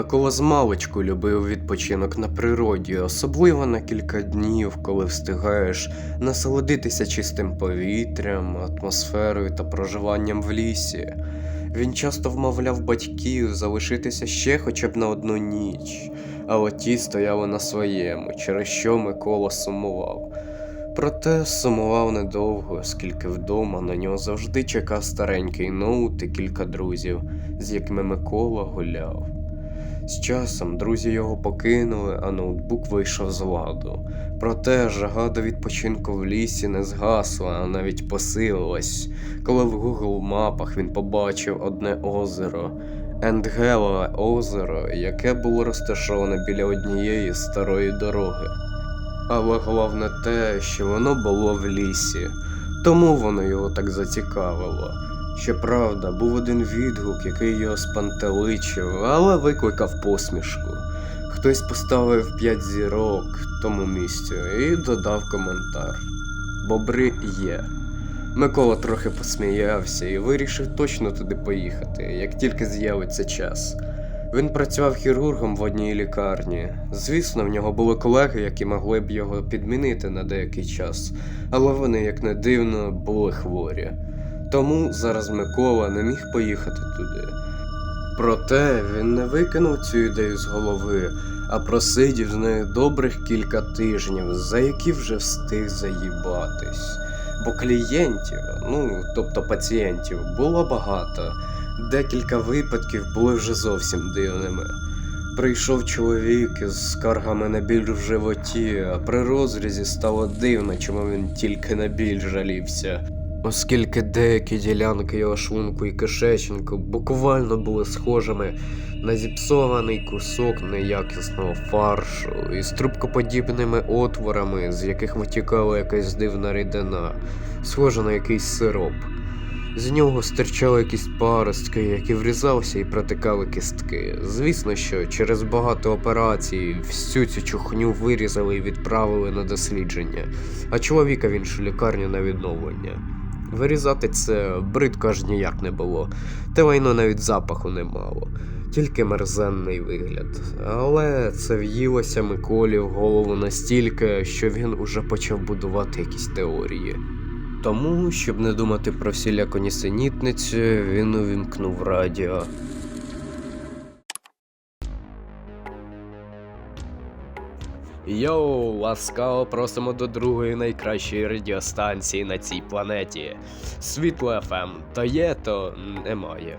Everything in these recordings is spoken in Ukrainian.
Микола з маличку любив відпочинок на природі, особливо на кілька днів, коли встигаєш насолодитися чистим повітрям, атмосферою та проживанням в лісі. Він часто вмовляв батьків залишитися ще хоча б на одну ніч, але ті стояли на своєму, через що Микола сумував. Проте сумував недовго, оскільки вдома на нього завжди чекав старенький ноут і кілька друзів, з якими Микола гуляв. З часом друзі його покинули, а ноутбук вийшов з ладу. Проте жага до відпочинку в лісі не згасла, а навіть посилилась, коли в Google мапах він побачив одне озеро Ендгелове озеро, яке було розташоване біля однієї старої дороги. Але головне те, що воно було в лісі, тому воно його так зацікавило. Щоправда, був один відгук, який його спантеличив, але викликав посмішку. Хтось поставив 5 зірок тому місцю і додав коментар. Бобри є. Микола трохи посміявся і вирішив точно туди поїхати, як тільки з'явиться час. Він працював хірургом в одній лікарні. Звісно, в нього були колеги, які могли б його підмінити на деякий час, але вони, як не дивно, були хворі. Тому зараз Микола не міг поїхати туди. Проте він не викинув цю ідею з голови, а просидів з нею добрих кілька тижнів, за які вже встиг заїбатись. Бо клієнтів, ну тобто пацієнтів, було багато. Декілька випадків були вже зовсім дивними. Прийшов чоловік із скаргами на біль в животі, а при розрізі стало дивно, чому він тільки на біль жалівся. Оскільки деякі ділянки його шлунку і кишечнику буквально були схожими на зіпсований кусок неякісного фаршу із трубкоподібними отворами, з яких витікала якась дивна рідина, схожа на якийсь сироп. З нього стирчали якісь паростки, які врізалися і протикали кістки. Звісно, що через багато операцій всю цю чухню вирізали і відправили на дослідження, а чоловіка в іншу лікарню на відновлення. Вирізати це бридко аж ніяк не було, те лайно навіть запаху не мало, тільки мерзенний вигляд. Але це в'їлося Миколі в голову настільки, що він уже почав будувати якісь теорії. Тому, щоб не думати про всіляку нісенітницю, він увімкнув радіо. Йоу, ласкаво просимо до другої найкращої радіостанції на цій планеті. Світло ФМ. То є, то немає.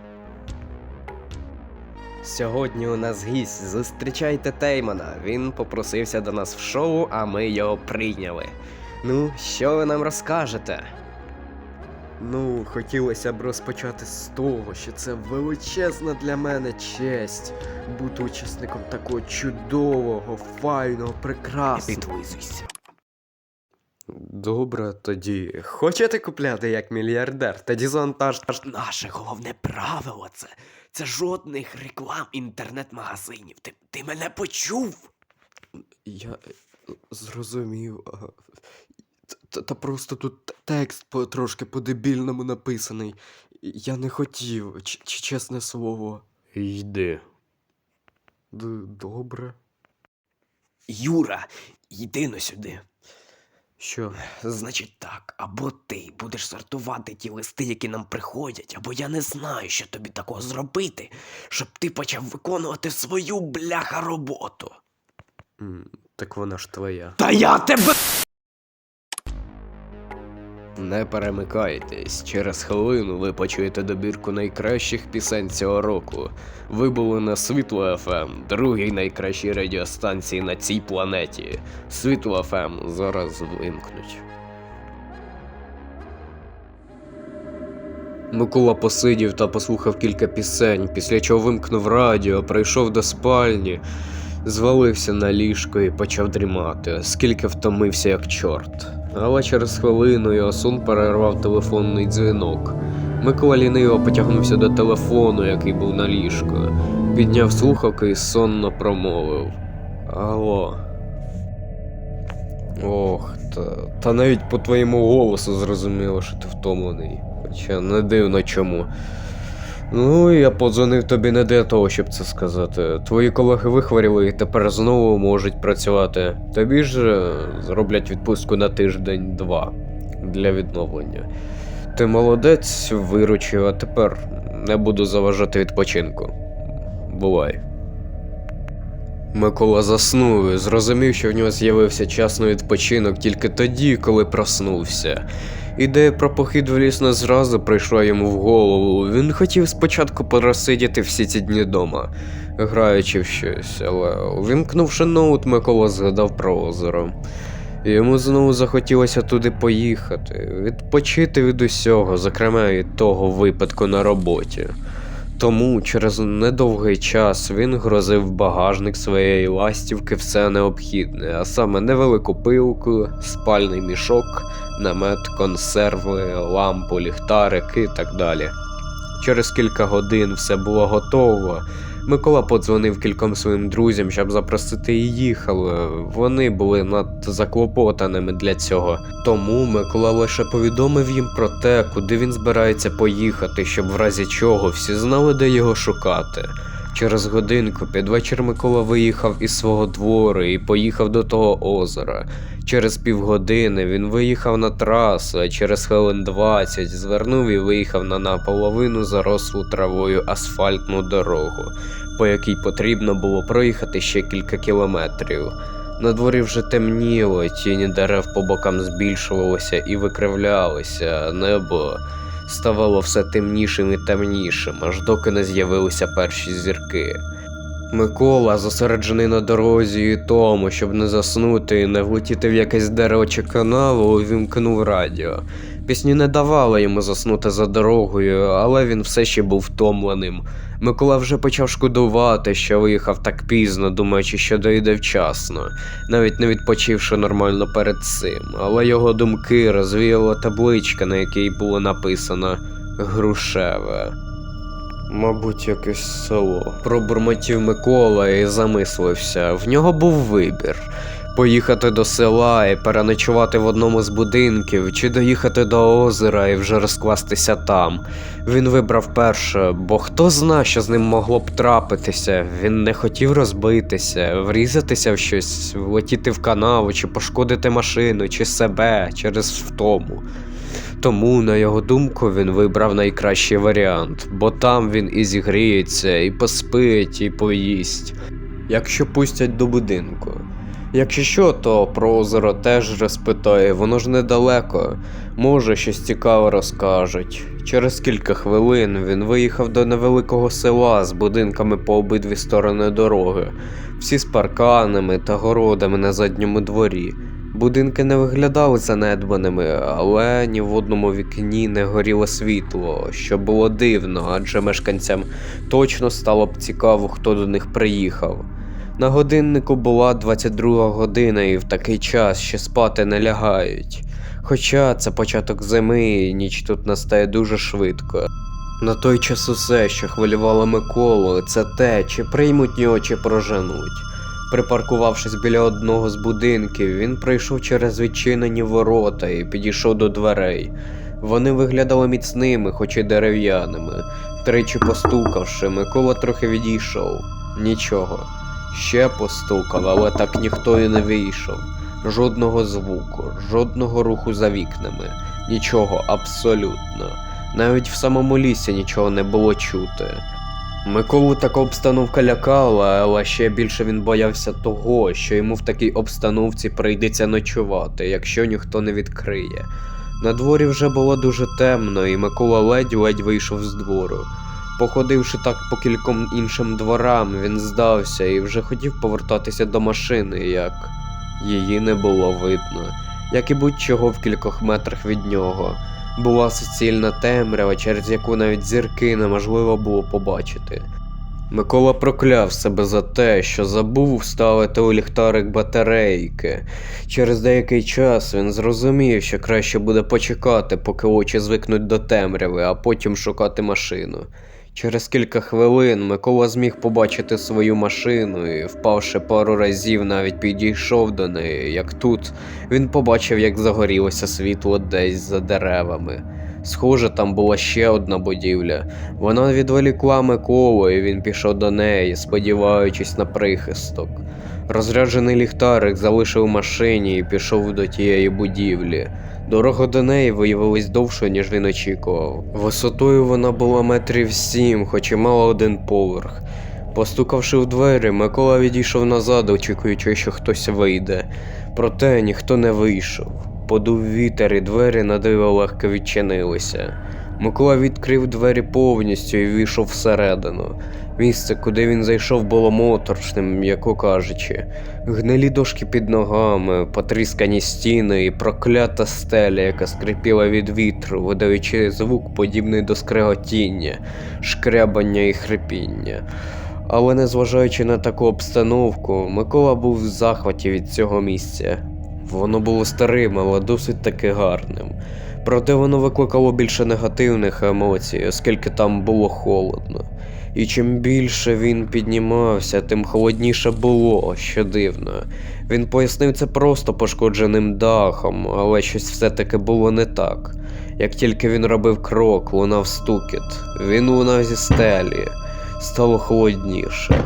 Сьогодні у нас гість. Зустрічайте Теймана. Він попросився до нас в шоу, а ми його прийняли. Ну, що ви нам розкажете? Ну, хотілося б розпочати з того, що це величезна для мене честь бути учасником такого чудового, файного, прекрасного. Добре, тоді. Хочете купляти як мільярдер? Тоді завантаж. Наше головне правило це, це жодних реклам інтернет-магазинів. Ти, ти мене почув? Я зрозумів. Та, та просто тут текст по, трошки по-дебільному написаний. Я не хотів, ч- ч- чесне слово. Йди. Д- добре. Юра, йди но сюди. Що? Значить так, або ти будеш сортувати ті листи, які нам приходять, або я не знаю, що тобі такого зробити, щоб ти почав виконувати свою бляха роботу. Так вона ж твоя. Та я тебе. Не перемикайтесь, через хвилину ви почуєте добірку найкращих пісень цього року. Ви були на Світло ФМ, другій найкращій радіостанції на цій планеті. Світло ФМ зараз вимкнуть. Микола посидів та послухав кілька пісень, після чого вимкнув радіо, прийшов до спальні, звалився на ліжко і почав дрімати, оскільки втомився як чорт. Але через хвилину його сон перервав телефонний дзвінок. Микола ліниво потягнувся до телефону, який був на ліжку, підняв слухавки і сонно промовив. Алло. Ох, та, та навіть по твоєму голосу зрозуміло, що ти втомлений. Хоча не дивно чому. Ну, я подзвонив тобі не для того, щоб це сказати. Твої колеги вихворіли і тепер знову можуть працювати. Тобі ж е, зроблять відпустку на тиждень-два для відновлення. Ти молодець, виручив, а тепер не буду заважати відпочинку. Бувай. Микола заснув і зрозумів, що в нього з'явився час на відпочинок тільки тоді, коли проснувся. Ідея про похід в ліс не зразу прийшла йому в голову. Він хотів спочатку порозсидіти всі ці дні дома, граючи в щось, але увімкнувши ноут, Микола згадав про озеро. Йому знову захотілося туди поїхати, відпочити від усього, зокрема від того випадку на роботі. Тому через недовгий час він грозив багажник своєї ластівки все необхідне, а саме невелику пилку, спальний мішок, намет, консерви, лампу, ліхтарик і так далі. Через кілька годин все було готово. Микола подзвонив кільком своїм друзям, щоб запросити їх, але вони були надто заклопотаними для цього. Тому Микола лише повідомив їм про те, куди він збирається поїхати, щоб в разі чого всі знали, де його шукати. Через годинку під вечір Микола виїхав із свого двору і поїхав до того озера. Через півгодини він виїхав на трасу, а через хвилин 20 звернув і виїхав на наполовину зарослу травою асфальтну дорогу, по якій потрібно було проїхати ще кілька кілометрів. На дворі вже темніло, тіні дерев по бокам збільшувалися і викривлялися, небо ставало все темнішим і темнішим, аж доки не з'явилися перші зірки. Микола, зосереджений на дорозі і тому, щоб не заснути і не влетіти в якесь дерево чи канаву, увімкнув радіо. Пісні не давали йому заснути за дорогою, але він все ще був втомленим. Микола вже почав шкодувати, що виїхав так пізно, думаючи, що дойде вчасно, навіть не відпочивши нормально перед цим. Але його думки розвіяла табличка, на якій було написано Грушеве. Мабуть, якесь село. Пробурмотів Микола і замислився. В нього був вибір. Поїхати до села і переночувати в одному з будинків, чи доїхати до озера і вже розкластися там. Він вибрав перше, бо хто зна, що з ним могло б трапитися. Він не хотів розбитися, врізатися в щось, влетіти в канаву, чи пошкодити машину, чи себе через втому. Тому, на його думку, він вибрав найкращий варіант, бо там він і зігріється, і поспить, і поїсть, якщо пустять до будинку. Якщо що, то про озеро теж розпитає, воно ж недалеко, може щось цікаве розкажуть. Через кілька хвилин він виїхав до невеликого села з будинками по обидві сторони дороги, всі з парканами та городами на задньому дворі. Будинки не виглядали занедбаними, але ні в одному вікні не горіло світло, що було дивно, адже мешканцям точно стало б цікаво, хто до них приїхав. На годиннику була 22 година, і в такий час ще спати не лягають. Хоча це початок зими, і ніч тут настає дуже швидко. На той час усе, що хвилювало Миколу, це те, чи приймуть його, чи проженуть. Припаркувавшись біля одного з будинків, він пройшов через відчинені ворота і підійшов до дверей. Вони виглядали міцними, хоч і дерев'яними. Тричі постукавши, Микола трохи відійшов. Нічого. Ще постукав, але так ніхто і не вийшов. Жодного звуку, жодного руху за вікнами, нічого абсолютно. Навіть в самому лісі нічого не було чути. Миколу така обстановка лякала, але ще більше він боявся того, що йому в такій обстановці прийдеться ночувати, якщо ніхто не відкриє. На дворі вже було дуже темно, і Микола ледь-ледь вийшов з двору. Походивши так по кільком іншим дворам, він здався і вже хотів повертатися до машини, як її не було видно, як і будь-чого в кількох метрах від нього. Була суцільна темрява, через яку навіть зірки неможливо було побачити. Микола прокляв себе за те, що забув вставити у ліхтарик батарейки. Через деякий час він зрозумів, що краще буде почекати, поки очі звикнуть до темряви, а потім шукати машину. Через кілька хвилин Микола зміг побачити свою машину і, впавши пару разів, навіть підійшов до неї, як тут він побачив, як загорілося світло десь за деревами. Схоже, там була ще одна будівля. Вона відволікла Миколу, і він пішов до неї, сподіваючись на прихисток. Розряджений ліхтарик залишив машині і пішов до тієї будівлі. Дорога до неї виявилась довшою, ніж він очікував. Висотою вона була метрів сім, хоч і мала один поверх. Постукавши в двері, Микола відійшов назад, очікуючи, що хтось вийде. Проте ніхто не вийшов. Подув вітер, і двері на диво легко відчинилися. Микола відкрив двері повністю і війшов всередину. Місце, куди він зайшов, було моторшним, м'яко кажучи. Гнилі дошки під ногами, потріскані стіни і проклята стеля, яка скрипіла від вітру, видаючи звук, подібний до скреготіння, шкрябання і хрипіння. Але незважаючи на таку обстановку, Микола був в захваті від цього місця. Воно було старим, але досить таки гарним. Проте воно викликало більше негативних емоцій, оскільки там було холодно. І чим більше він піднімався, тим холодніше було, що дивно. Він пояснив це просто пошкодженим дахом, але щось все-таки було не так. Як тільки він робив крок, лунав стукіт. Він лунав зі стелі. Стало холодніше.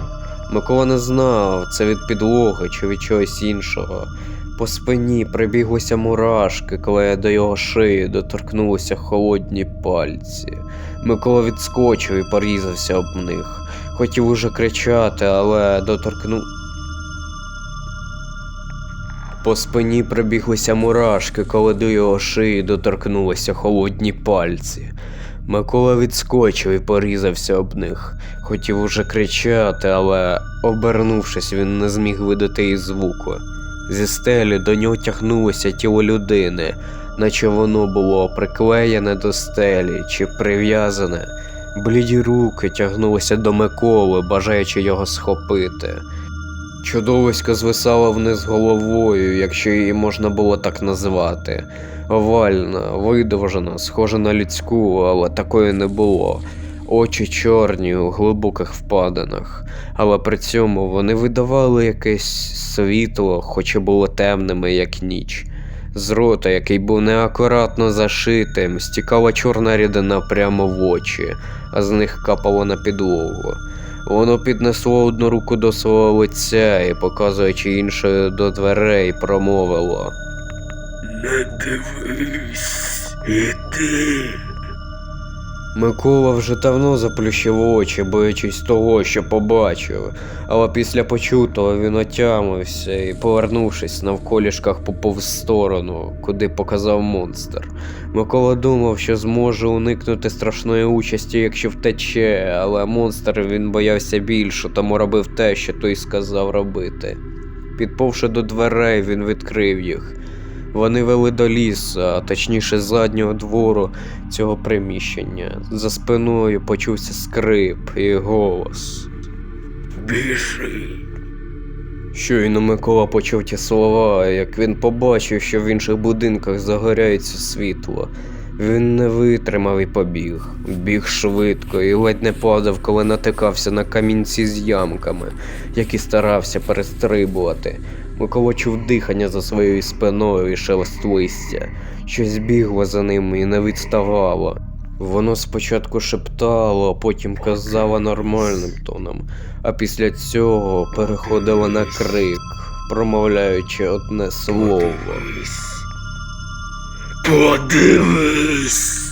Микола не знав, це від підлоги чи від чогось іншого. По спині прибіглися мурашки, коли до його шиї доторкнулися холодні пальці. Микола відскочив і порізався об них. Хотів уже кричати, але доторкнув. По спині прибіглися мурашки, коли до його шиї доторкнулися холодні пальці. Микола відскочив і порізався об них. Хотів уже кричати, але, обернувшись, він не зміг видати і звуку. Зі стелі до нього тягнулося тіло людини, наче воно було приклеєне до стелі чи прив'язане. Бліді руки тягнулися до Миколи, бажаючи його схопити. Чудовисько звисало вниз головою, якщо її можна було так назвати. Овальна, видовжена, схожа на людську, але такої не було. Очі чорні у глибоких впадинах, але при цьому вони видавали якесь світло, хоч і було темними, як ніч. З рота, який був неакуратно зашитим, стікала чорна рідина прямо в очі, а з них капало на підлогу. Воно піднесло одну руку до свого лиця і, показуючи іншою до дверей, промовило. Не дивись, іди. Микола вже давно заплющив очі, боячись того, що побачив, але після почутого він отямився і, повернувшись навколішках поповз сторону, куди показав монстр. Микола думав, що зможе уникнути страшної участі, якщо втече, але монстр він боявся більше, тому робив те, що той сказав робити. Підповши до дверей, він відкрив їх. Вони вели до лісу, а точніше заднього двору цього приміщення. За спиною почувся скрип і голос. Біжи. Щойно Микола почув ті слова, як він побачив, що в інших будинках загоряється світло. Він не витримав і побіг. Біг швидко і ледь не падав, коли натикався на камінці з ямками, які старався перестрибувати. Микола чув дихання за своєю спиною і шелест листя. Щось бігло за ним і не відставало. Воно спочатку шептало, а потім казало нормальним тоном, а після цього переходило на крик, промовляючи одне слово. Подивись.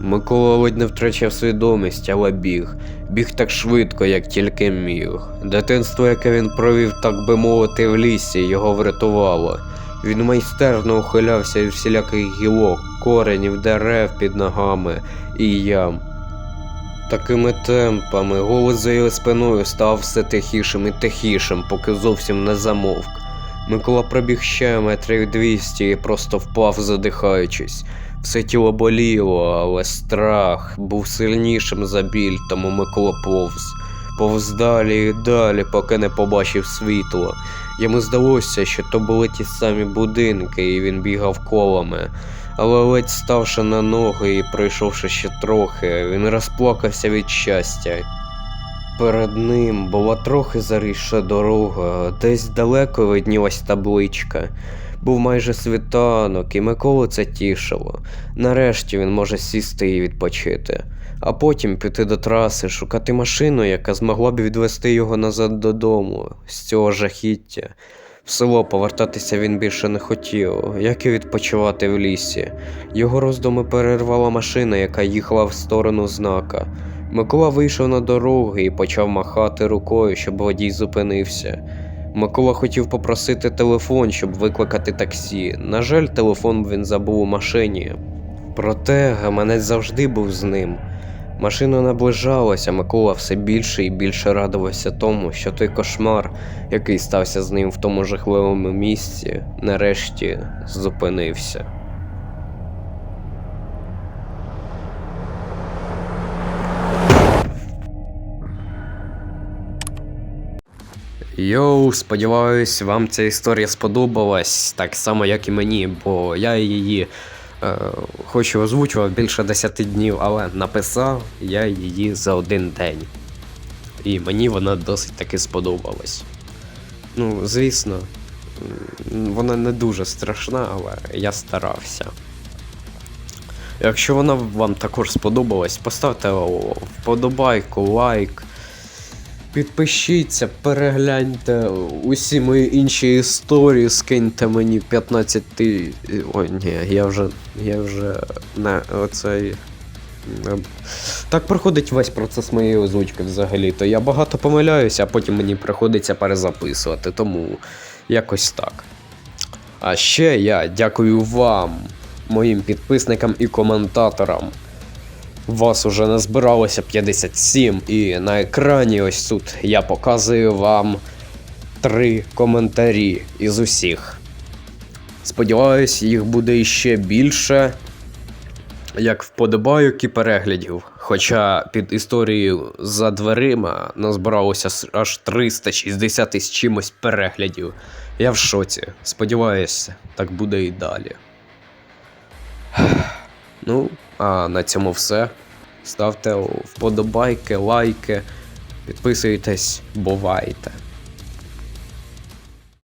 Микола ледь не втрачав свідомість, але біг. Біг так швидко, як тільки міг. Дитинство, яке він провів, так би мовити, в лісі, його врятувало. Він майстерно ухилявся від всіляких гілок, коренів, дерев під ногами і ям. Такими темпами голос за його спиною став все тихішим і тихішим, поки зовсім не замовк. Микола пробіг ще метрів двісті і просто впав, задихаючись. Все тіло боліло, але страх був сильнішим за біль, тому Микола повз. Повз далі і далі, поки не побачив світло. Йому здалося, що то були ті самі будинки, і він бігав колами. Але ледь ставши на ноги і пройшовши ще трохи, він розплакався від щастя. Перед ним була трохи зарісша дорога, десь далеко виднілась табличка. Був майже світанок, і Миколу це тішило. Нарешті він може сісти і відпочити, а потім піти до траси, шукати машину, яка змогла б відвести його назад додому з цього жахіття. В село повертатися він більше не хотів, як і відпочивати в лісі. Його роздуми перервала машина, яка їхала в сторону знака. Микола вийшов на дорогу і почав махати рукою, щоб водій зупинився. Микола хотів попросити телефон, щоб викликати таксі. На жаль, телефон він забув у машині. Проте гаманець завжди був з ним. Машина наближалася, Микола все більше і більше радувався тому, що той кошмар, який стався з ним в тому жахливому місці, нарешті зупинився. Йоу, сподіваюсь, вам ця історія сподобалась так само, як і мені, бо я її е, хочу озвучувати більше 10 днів, але написав я її за один день. І мені вона досить таки сподобалась. Ну, звісно, вона не дуже страшна, але я старався. Якщо вона вам також сподобалась, поставте вподобайку, лайк. Підпишіться, перегляньте усі мої інші історії, скиньте мені 15 ти... Ой, ні, я вже. Я вже. Не, оцей. Так проходить весь процес моєї озвучки взагалі. То я багато помиляюся, а потім мені приходиться перезаписувати, тому якось так. А ще я дякую вам, моїм підписникам і коментаторам. Вас уже назбиралося 57, і на екрані ось тут я показую вам три коментарі із усіх. Сподіваюсь, їх буде іще більше, як вподобайок і переглядів. Хоча під історією за дверима назбиралося аж 360 із чимось переглядів. Я в шоці. Сподіваюся, так буде і далі. Ну, а на цьому все. Ставте вподобайки, лайки, підписуйтесь, бувайте.